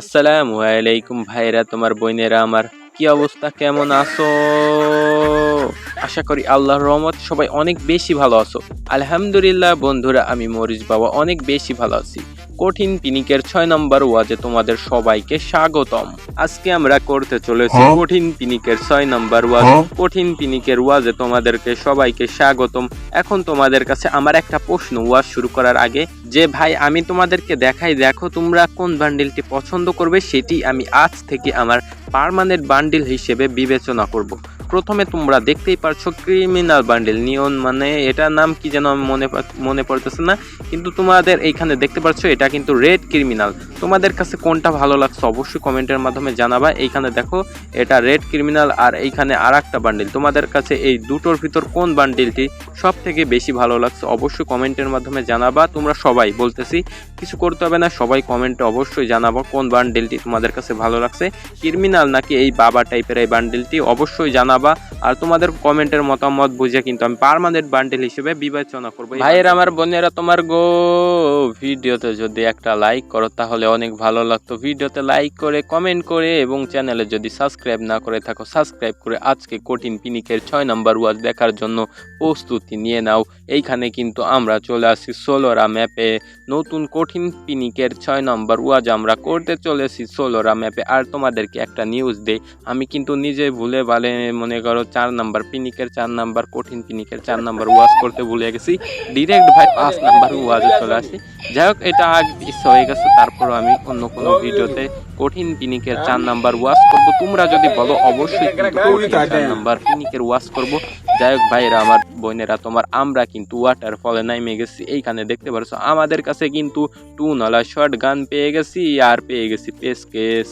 আসসালামু আলাইকুম ভাইরা, তোমার বোনেরা আমার কি অবস্থা, কেমন আছো? আশা করি আল্লাহ রহমত সবাই অনেক বেশি ভালো আছো। আলহামদুলিল্লাহ বন্ধুরা, আমি মরিচ বাবা, অনেক বেশি ভালো আছি। কঠিন পিনিকের ছয় নম্বর ওয়াজে তোমাদের সবাইকে স্বাগতম। আজকে আমরা করতে চলেছি হ্যাঁ? কঠিন পিনিকের ছয় নম্বর ওয়াজ। হ্যাঁ? কঠিন পিনিকের ওয়াজে তোমাদেরকে সবাইকে স্বাগতম। এখন তোমাদের কাছে আমার একটা প্রশ্ন ওয়াজ শুরু করার আগে। যে ভাই আমি তোমাদেরকে দেখাই দেখো তোমরা কোন বান্ডিলটি পছন্দ করবে সেটি আমি আজ থেকে আমার পার্মানেন্ট বান্ডিল হিসেবে বিবেচনা করব। প্রথমে তোমরা দেখতেই পারছ ক্রিমিনাল বান্ডিল নিয়ন মানে এটার নাম কি যেন মনে মনে পড়তেছে না, কিন্তু তোমাদের এইখানে দেখতে পাচ্ছ এটা কিন্তু রেড ক্রিমিনাল তোমাদের কাছে কোনটা ভালো লাগছে অবশ্যই কমেন্টের মাধ্যমে জানাবা। এইখানে দেখো, এটা রেড ক্রিমিনাল আর এইখানে আর একটা বান্ডিল তোমাদের কাছে এই দুটোর ভিতর কোন বান্ডিলটি সব থেকে বেশি ভালো লাগছে অবশ্যই কমেন্টের মাধ্যমে জানাবা। তোমরা সবাই বলতেছি, কিছু করতে হবে না, সবাই কমেন্টে অবশ্যই জানাব কোন বান্ডিলটি তোমাদের কাছে ভালো লাগছে। ক্রিমিনাল নাকি এই বাবা টাইপের এই বান্ডিলটি অবশ্যই জানাবা। আর তোমাদের কমেন্টের মতামত বুঝে কিন্তু আমি পার্মানেন্ট বান্ডিল হিসেবে বিবেচনা করব। ভাইয়ের আমার বোনেরা তোমার গো ভিডিওতে যদি একটা লাইক করো তাহলে অনেক ভালো লাগতো। ভিডিওতে লাইক করে কমেন্ট করে এবং চ্যানেলে যদি সাবস্ক্রাইব না করে থাকো সাবস্ক্রাইব করে আজকে কঠিন পিনিকের ছয় নম্বর ওয়াজ দেখার জন্য প্রস্তুতি নিয়ে নাও। এইখানে কিন্তু আমরা চলে আসি সোলোরা ম্যাপে নতুন কঠিন পিনিকের ছয় নম্বর ওয়াজ আমরা করতে চলেছি সোলোরা ম্যাপে আর তোমাদেরকে একটা নিউজ দেই। আমি কিন্তু নিজে ভুলে ভালে মনে করো চার নাম্বার পিনিকের চার নাম্বার, কঠিন পিনিকের চার নাম্বার ওয়াজ করতে ভুলে গেছি। ডিরেক্ট ভাই পাঁচ নাম্বার ওয়াজে চলে আসি। যাই হোক, এটা আগ ইচ্ছা হয়ে গেছে তারপর আমি অন্য কোনো ভিডিওতে কঠিন পিনিকের চার নাম্বার ওয়াজ করব। তোমরা যদি বলো, অবশ্যই চার নাম্বার পিনিকের ওয়াজ করব। যাই হোক ভাইরা আমার বোনেরা, তোমার, আমরা কিন্তু ওয়াটার ফলে নাইমে গেছি। এইখানে দেখতে পারছ, আমাদের কাছে কিন্তু টু নলা শর্ট গান পেয়ে গেছি, আর পেয়ে গেছি পেসকেস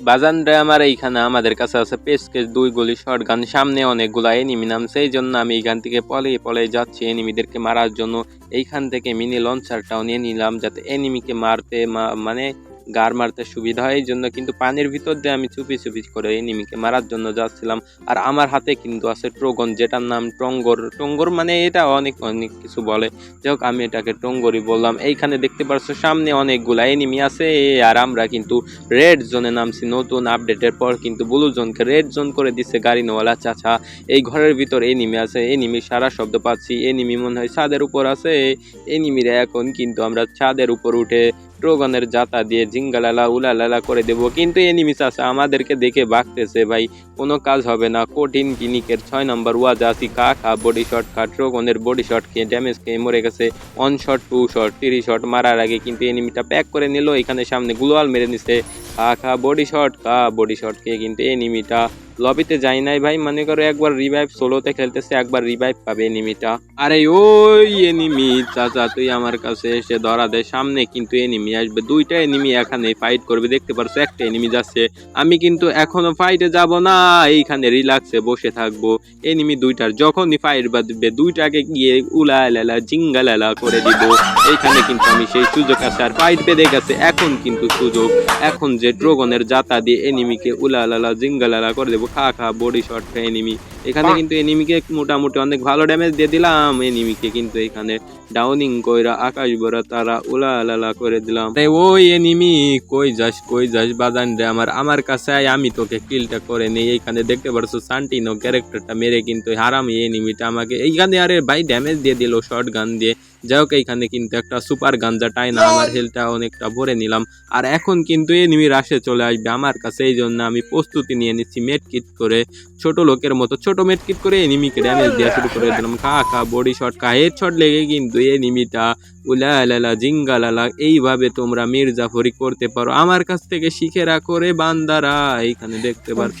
বাজানরে আমার এইখানে আমাদের কাছে আছে পেসকেস দুই গুলি শর্ট গান সামনে অনেকগুলো এনিমি নামছে এই জন্য আমি এইখান থেকে পলে পলে যাচ্ছি এনিমিদেরকে মারার জন্য। এইখান থেকে মিনি লঞ্চারটাও নিয়ে নিলাম, যাতে এনিমিকে মারতে মানে গার মারতে সুবিধা হয় এই জন্য কিন্তু পানির ভিতর দিয়ে আমি চুপি চুপি করে এনিমিকে মারার জন্য যাচ্ছিলাম। আর আমার হাতে কিন্তু আছে ট্রোগন যেটার নাম টঙ্গর। টঙ্গর মানে এটা অনেক অনেক কিছু বলে। যাই হোক, আমি এটাকে টঙ্গরই বললাম। এইখানে দেখতে পাচ্ছ সামনে অনেকগুলা এনিমি আছে। আর আমরা কিন্তু রেড জোনে নামছি। নতুন আপডেটের পর কিন্তু ব্লু জোনকে রেড জোন করে দিচ্ছে গাড়িনওয়ালা চাচা। এই ঘরের ভিতর এনিমি আছে। এনিমি সারা শব্দ পাচ্ছি। এনিমি মনে হয় ছাদের উপর আছে। এই এনিমিরা এখন কিন্তু আমরা ছাদের উপর উঠে ট্রোগনের জাতা দিয়ে জিঙ্গালালা, উলালালা করে দেবো। কিন্তু এনিমিস আছে আমাদেরকে দেখে বাগতেছে ভাই। কোনো কাজ হবে না। কঠিন পিনিকের ছয় নম্বর ওয়াজ আসি। কা খা বডি শট খা ট্রোগনের বডি শট খেয়ে ড্যামেজ খেয়ে মরে গেছে। One shot two shot three shot মারার আগে কিন্তু এনিমিটা প্যাক করে নিল। এখানে সামনে গ্লোয়াল মেরে নিছে। খা খা বডি শট খা বডি শট খেয়ে কিন্তু এনিমিটা লবিতে যাই নাই ভাই, মনে করো একবার রিভাইভ সোলোতে খেলতেছে, একবার রিভাইভ পাবে এনিমিটা আরে ওই এনিমি চাচা, তুই আমার কাছে এসে ধরা দে, সামনে কিন্তু এনিমি আসবে। দুইটা এনিমি এখানে ফাইট করবে, দেখতে পারছ, একটা এনিমি যাচ্ছে। আমি কিন্তু এখনও ফাইটে যাব না, এইখানে রিল্যাক্সে বসে থাকব। এনিমি দুইটার যখনই ফাইট বাঁধবে, দুইটাকে গিয়ে উলা লালা জিঙ্গা লালা করে দিব। এইখানে কিন্তু আমি সেই সুযোগ আছে, আর ফাইট বেঁধে গেছে। এখন কিন্তু সুযোগ, এখন যে ড্রোগনের জাতা দিয়ে এনিমিকে উলা লালা জিঙ্গা লালা করে দেবো খা খা বডি শট খা এনিমি এখানে কিন্তু এনিমিকে মোটামুটি অনেক ভালো ড্যামেজ দিয়ে দিলাম। এনিমিকে কিন্তু এখানে ডাউনিং কইরা আকাশ ভরা তারা উলা লালা করে দিলাম। রে ওই এনিমি কই যাস কই যাস বাজান রে আমার আমার কাছে আমি তোকে কিলটা করে নেই। এইখানে দেখতে পারছ সান্টিনো ক্যারেক্টারটা মেরে কিন্তু হারাম এনিমিটা আমাকে এইখানে আরে ভাই ড্যামেজ দিয়ে দিল শর্ট গান দিয়ে। যাই হোক এইখানে কিন্তু একটা সুপার গাঞ্জা টাই না আমার হেলটা অনেকটা ভরে নিলাম। আর এখন কিন্তু এনিমি রাশে চলে আসবে। আমার কাছে এই জন্য আমি প্রস্তুতি নিয়ে নিচ্ছি মেট কিট করে। ছোট লোকের মতো ছোট মেট কিট করে এনিমিকে ড্যামেজ দেওয়া শুরু করে দিলাম। খা খা বডি শট খা হেড শট লেগে কিন্তু এনিমিটা উলালালা জিঙ্গালালা জিঙ্গা লালা এইভাবে তোমরা মির্জাফরি করতে পারো। আমার কাছ থেকে শিখে রাখো রে বান্দারা। এইখানে দেখতে পারছ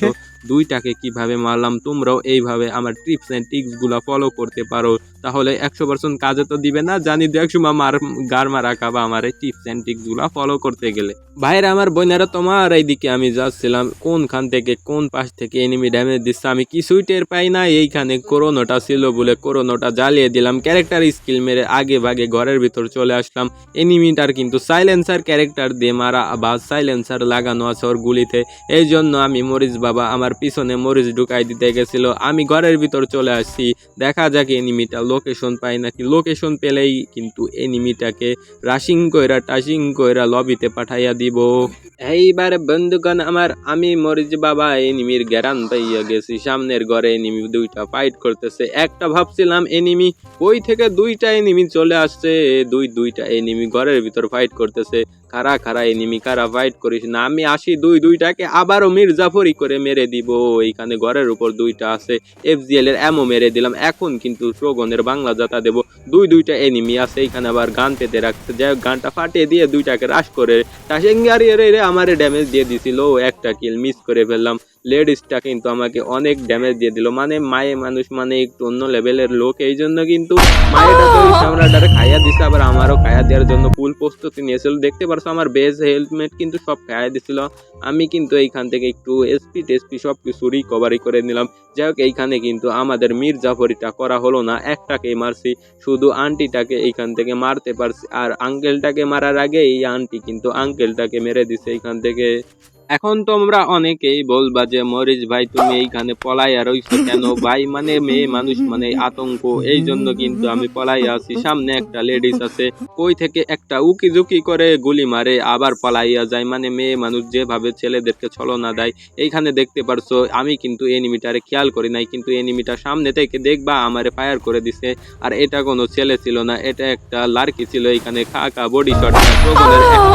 দুইটাকে কীভাবে মারলাম তোমরাও এইভাবে আমার টিপস অ্যান্ড টিক্সগুলা ফলো করতে পারো। তাহলে একশো পার্সেন্ট কাজে তো দিবে না। জানি দু একশো মার গার মারা খাবা আমার এই টিপস অ্যান্ড টিক্সগুলা ফলো করতে গেলে। ভাইরা, আমার বোনেরা, তোমার এইদিকে আমি যাচ্ছিলাম। কোনখান থেকে, কোন পাশ থেকে এনিমি ড্যামেজ দিচ্ছে, আমি কিছুই টের পাই না। এইখানে করোনাটা ছিল বলে করোনাটা জ্বালিয়ে দিলাম। ক্যারেক্টার স্কিল মেরে আগে ভাগে ঘরের ভিতর চলে আসলাম। এনিমিটার কিন্তু সাইলেন্সার ক্যারেক্টার দিয়ে মারা বা সাইলেন্সার লাগানো আছে ওর গুলিতে। এই জন্য আমি মরিচ বাবা আমার পিছনে মরিচ ঢুকাই দিতে গেছিল। আমি ঘরের ভিতর চলে আসছি। দেখা যাক এনিমিটা লোকেশন পাই নাকি? লোকেশন পেলেই কিন্তু এনিমিটাকে রাশিং কইরা টাশিং কইরা লবিতে পাঠাইয়া দিব। এইবার বন্ধুগণ আমার আমি মরিচ বাবা এনিমির গ্যারান পাইয়া গেছি। সামনের ঘরে এনিমি দুইটা ফাইট করতেছে। একটা ভাবছিলাম এনিমি ওই থেকে দুইটা এনিমি চলে আসছে। দুই দুইটা এনিমি ঘরের ভিতর ফাইট করতেছে। কারা কারা এনিমি কারা ফাইট করিস না? আমি আসি দুই দুইটাকে আবারও মির্জাফরি করে মেরে দিব। এইখানে ঘরের উপর দুইটা আছে। এফজিএল এর এমও মেরে দিলাম। এখন কিন্তু ট্রোগনের বাংলা যাতা দেব। দুই দুইটা এনিমি আছে। এইখানে আবার গান পেতে রাখছে। যাই গানটা ফাটিয়ে দিয়ে দুইটাকে রাশ করে। তা টাসেঙ্গারি রে রে আমারে ড্যামেজ দিয়ে দিছিল একটা কিল মিস করে ফেললাম। লেডিসটা কিন্তু আমাকে অনেক ড্যামেজ দিয়ে দিল। মানে মায়ে মানুষ মানে একটু অন্য লেভেলের লোক, এই জন্য কিন্তু সামরাটারে খাইয়া দিছে, আবার আমারও খাইয়া দেওয়ার জন্য ফুল প্রস্তুতি নিয়েছিল। দেখতে পারছ, আমার বেস হেলমেট কিন্তু সব খাইয়া দিছিল। আমি কিন্তু এইখান থেকে একটু এসপি টেসপি সব কিছু রিকভারি করে নিলাম। যাই হোক, এইখানে কিন্তু আমাদের মির্জাফরিটা করা হলো না। একটাকেই মারছি, শুধু আন্টিটাকে এইখান থেকে মারতে পারছি। আর আঙ্কেলটাকে মারার আগে এই আন্টি কিন্তু আঙ্কেলটাকে মেরে দিছে এইখান থেকে। এখন তোমরা অনেকেই বলবা যে, মরিচ ভাই, তুমি এইখানে পলাইয়া রইছো কেন? ভাই মানে মেয়ে মানুষ মানে আতঙ্ক। এই জন্য কিন্তু আমি পলাইয়া আছি। সামনে একটা লেডিস আছে, কই থেকে একটা উকি ঝুঁকি করে গুলি মারে, আবার পলাইয়া যায়। মানে মেয়ে মানুষ যেভাবে ছেলেদেরকে ছলনা দেয়, এইখানে দেখতে পারছ, আমি কিন্তু এনিমিটারে খেয়াল করি নাই, কিন্তু এনিমিটা সামনে থেকে দেখবা আমারে ফায়ার করে দিছে। আর এটা কোনো ছেলে ছিল না, এটা একটা লার্কি ছিল, এইখানে খাকা বডি শট একটা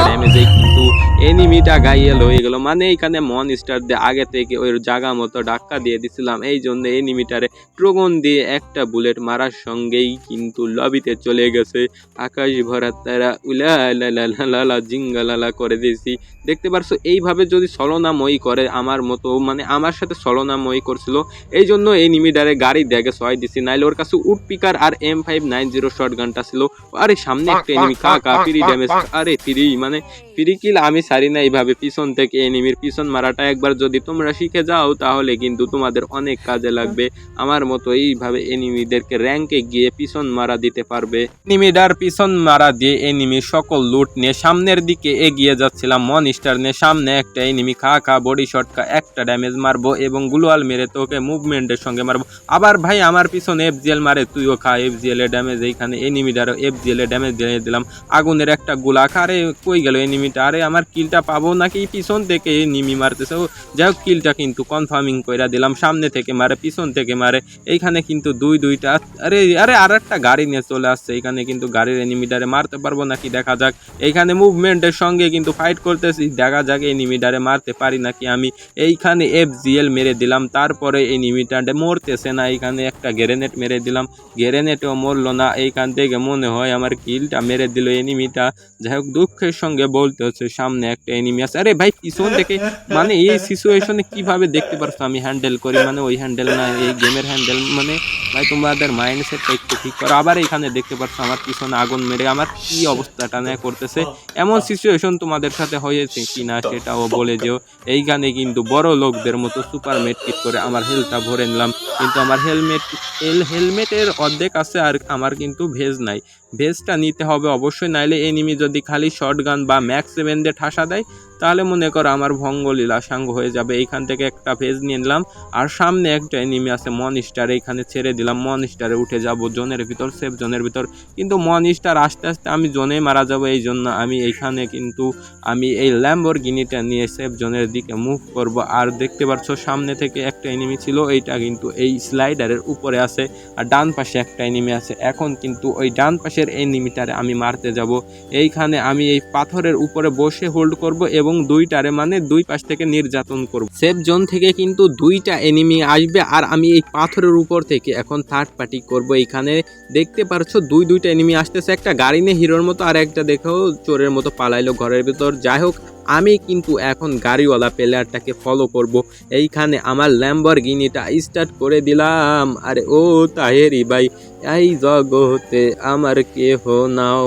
ড্যামেজে কিন্তু এনিমিটা গাইয়ে লয়ে গেল। মানে এইখানে মন স্টার দিয়ে আগে থেকে ওই জায়গা মতো ডাক্কা দিয়ে দিছিলাম। এই জন্য এনিমিটারে ট্রোগন দিয়ে একটা বুলেট মারার সঙ্গেই কিন্তু লবিতে চলে গেছে। আকাশ ভরা তারা উলা লা লা লা লা লা জিঙ্গা লা লা করে দিয়েছি। দেখতে পারছ এইভাবে যদি ছলনাময়ী করে আমার মতো মানে আমার সাথে ছলনাময়ী করছিল এই জন্য এই নিমিডারে গাড়ি দেখে ছয় দিছি। নাইলে ওর কাছে উড পিকার আর M five nine zero shot গানটা ছিল। আরে সামনে একটা এনিমি কা কা ফ্রি ড্যামেজ আরে ফ্রি মানে ফ্রি কিল আমি সারি না এইভাবে। পিছন থেকে এনিমির পিছন মারাটা একবার যদি তোমরা শিখে যাও, তাহলে কিন্তু তোমাদের অনেক কাজে লাগবে। আমার মতো এইভাবে এনিমিদেরকে র্যাঙ্কে গিয়ে পিছন মারা দিতে পারবে। এনিমিডার পিছন মারা দিয়ে এনিমির সকল লুট নিয়ে সামনের দিকে এগিয়ে যাচ্ছিলাম। মন স্টার নিয়ে সামনে একটা এনিমি খা খা বডি শটকা একটা ড্যামেজ মারবো এবং গ্লোয়াল মেরে তোকে মুভমেন্টের সঙ্গে মারবো। আবার ভাই, আমার পিছনে এফজিএল মারে, তুইও খা এফজিএল এ ড্যামেজ এইখানে এনিমিডার এফজিএল এ ড্যামেজ দিয়ে দিলাম। আগুনের একটা গোলা খা, আরে কই গেল এনিমিটা? আরে আমার কিলটা পাবো নাকি পিছন থেকে নিমি মারতেছে? ও যাই হোক কিলটা কিন্তু কনফার্মিং কইরা দিলাম, সামনে থেকে মারে, পিছন থেকে মারে। এইখানে কিন্তু দুই, দুইটা, আরে আরে আর একটা গাড়ি নিয়ে চলে আসছে। এইখানে কিন্তু গাড়ির এনিমিটারে মারতে পারব নাকি? দেখা যাক। এইখানে মুভমেন্টের সঙ্গে কিন্তু ফাইট করতেছি। দেখা যাক এনিমিটারে মারতে পারি নাকি আমি। এইখানে এফ জিএল মেরে দিলাম। তারপরে এই এনিমিটারে মরতেছে না। এইখানে একটা গ্রেনেড মেরে দিলাম। গ্রেনেডও মরলো না। এইখান থেকে মনে হয় আমার কিলটা মেরে দিল এনিমিটা যাই হোক দুঃখের সঙ্গে বলতে হচ্ছে সামনে একটা এনিমি আছে। আরে ভাই, পিছন থেকে মানে এই সিচুয়েশনে কীভাবে দেখতে পারছ আমি হ্যান্ডেল করি? মানে ওই হ্যান্ডেল না, এই গেমের হ্যান্ডেল মানে ভাই, তোমাদের মাইন্ডসেটটা একটু ঠিক করো। আবার এখানে দেখতে পাচ্ছ আমার পিছনে আগুন মেরে আমার কি অবস্থাটা না করতেছে। এমন সিচুয়েশন তোমাদের সাথে হয়েছে কি না সেটাও বলে যেও। এইখানে কিন্তু বড় লোকদের মতো সুপার মেটকিট করে আমার হেলথটা ভরে নিলাম। কিন্তু আমার হেলমেট হেলমেটের অর্ধেক আছে আর আমার কিন্তু ভেজ নাই। ভেজটা নিতে হবে অবশ্যই, নাইলে এনিমি যদি খালি শর্ট গান বা ম্যাক্স দিয়ে ঠাসা দেয়। তাহলে মনে করো আমার ভঙ্গলীলা সাঙ্গ হয়ে যাবে। এইখান থেকে একটা ভেজ নিয়ে নিলাম। আর সামনে একটা এনিমি আছে মন স্টার এইখানে ছেড়ে দিলাম। মন স্টারে উঠে যাব জোনের ভিতর সেফ জোনের ভিতর। কিন্তু মন স্টার আস্তে আস্তে আমি জোনে মারা যাব এই জন্য আমি এইখানে কিন্তু আমি এই ল্যাম্বর গিনিটা নিয়ে সেফ জোনের দিকে মুভ করব। আর দেখতে পাচ্ছ সামনে থেকে একটা এনিমি ছিল, এইটা কিন্তু এই স্লাইডারের উপরে আছে। আর ডান পাশে একটা এনিমি আছে। এখন কিন্তু ওই ডান পাশের এনিমিটারে আমি মারতে যাব। এইখানে আমি এই পাথরের উপরে বসে হোল্ড করব এবং দুইটারে মানে দুই পাশ থেকে নির্যাতন করব। সেফ জোন থেকে কিন্তু দুইটা এনিমি আসবে আর আমি এই পাথরের উপর থেকে এখন থার্ড পার্টি করব। এখানে দেখতে পারছ দুই দুইটা এনিমি আসতেছে, একটা গাড়ি নিয়ে হিরোর মতো আর একটা দেখো চোরের মতো পালাইলো ঘরের ভিতর। যাই হোক আমি কিন্তু এখন গাড়িওয়ালা প্লেয়ারটাকে ফলো করব। এইখানে আমার ল্যাম্বর গিনিটা স্টার্ট করে দিলাম। আরে ও তাহেরি ভাই, এই জগতে আমার কে কেহ নাও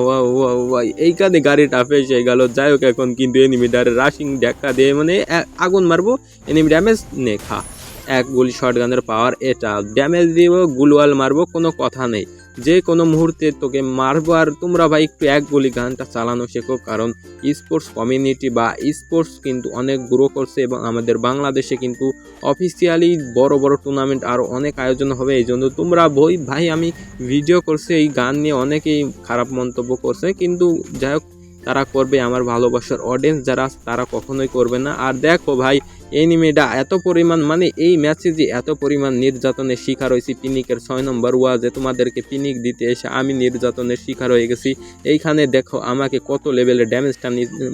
এইখানে গাড়িটা ফেসে গেল। যাই হোক, এখন কিন্তু এনিমিটার রাশিং দেখা দিয়ে মানে আগুন মারবো এনিমি ড্যামেজ নে খা। এক গুলি শর্ট গানের পাওয়ার এটা। ড্যামেজ দিব, গুলওয়াল মারবো, কোনো কথা নেই। যে কোনো মুহূর্তে তোকে মারবো আর তোমরা ভাই একটু এক গুলি গানটা চালানো শেখো, কারণ স্পোর্টস কমিউনিটি বা স্পোর্টস কিন্তু অনেক গ্রো করছে এবং আমাদের বাংলাদেশে কিন্তু অফিসিয়ালি বড় বড় টুর্নামেন্ট আরও অনেক আয়োজন হবে। এই জন্য তোমরা বই, ভাই আমি ভিডিও করছে, এই গান নিয়ে অনেকেই খারাপ মন্তব্য করছে, কিন্তু যাই হোক, তারা করবে আমার ভালোবাসার অডিয়েন্স যারা তারা কখনোই করবে না। আর দেখো ভাই এনিমিটা এত পরিমাণ মানে এই ম্যাচে যে এত পরিমাণ নির্যাতনের শিকার হয়েছি, পিনিকের ছয় নম্বর ওয়াজে তোমাদেরকে পিনিক দিতে এসে আমি নির্যাতনের শিকার হয়ে গেছি। এইখানে দেখো আমাকে কত লেভেলের ড্যামেজটা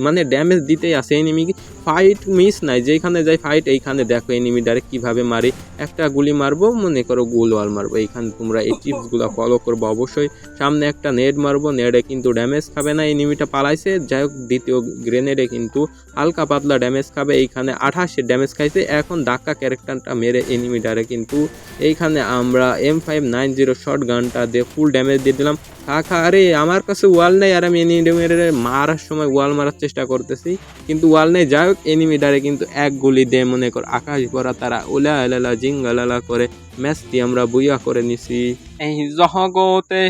মানে ড্যামেজ দিতেই আছে এনিমি ফাইট মিস নাই যেখানে যাই ফাইট এইখানে দেখো এনিমিটারে কীভাবে মারি। একটা গুলি মারবো, মনে করো গোল ওয়াল মারবো। এইখানে তোমরা এই টিপসগুলো ফলো করব অবশ্যই। সামনে একটা নেট মারবো নেটে কিন্তু ড্যামেজ খাবে না এনিমিটা পালাইছে। যাই হোক, দ্বিতীয় গ্রেনেডে কিন্তু হালকা পাতলা ড্যামেজ খাবে। এইখানে আঠাশে ড্যামেজ খাইছে। এখন ধাক্কা ক্যারেক্টারটা মেরে এনিমি ডারে কিন্তু এইখানে আমরা M five nine zero shot গানটা দিয়ে ফুল ড্যামেজ দিয়ে দিলাম। কাকা, আরে আমার কাছে ওয়াল নেই, আর আমি এনিমিটারে মারার সময় ওয়াল মারার চেষ্টা করতেছি। কিন্তু ওয়াল নেই, যাই হোক এনিমিটারে কিন্তু এক গুলি দিয়ে মনে কর আকাশ ভরা তারা ওলা এলালা জিঙ্গালালা করে ম্যাচটি আমরা বুইয়া করে নিছি। এই জগতে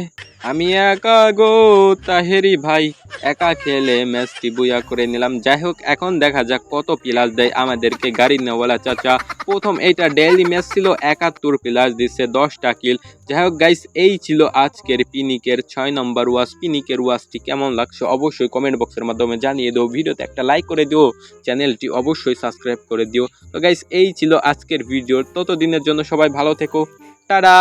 আমি একা গো, তাহেরি ভাই। একা খেলে ম্যাচটি বুইয়া করে নিলাম। যাই হোক এখন দেখা যাক কত প্লাস দেয় আমাদেরকে গাড়ি নেওয়ালা চাচা। প্রথম এইটা ডেইলি ম্যাচ ছিল, একাত্তর প্লাস দিচ্ছে দশটা কিল। যাই হোক গাইস এই ছিল আজকের পিনিকের ছয় নম্বর ওয়াজ। পিনিকের ওয়াজটি কেমন লাগছে অবশ্যই কমেন্ট বক্সের মাধ্যমে জানিয়ে দিও। ভিডিওতে একটা লাইক করে দিও চ্যানেলটি অবশ্যই সাবস্ক্রাইব করে দিও। তো গাইস এই ছিল আজকের ভিডিও ততদিনের জন্য সবাই ভালো থেকো। টাটা।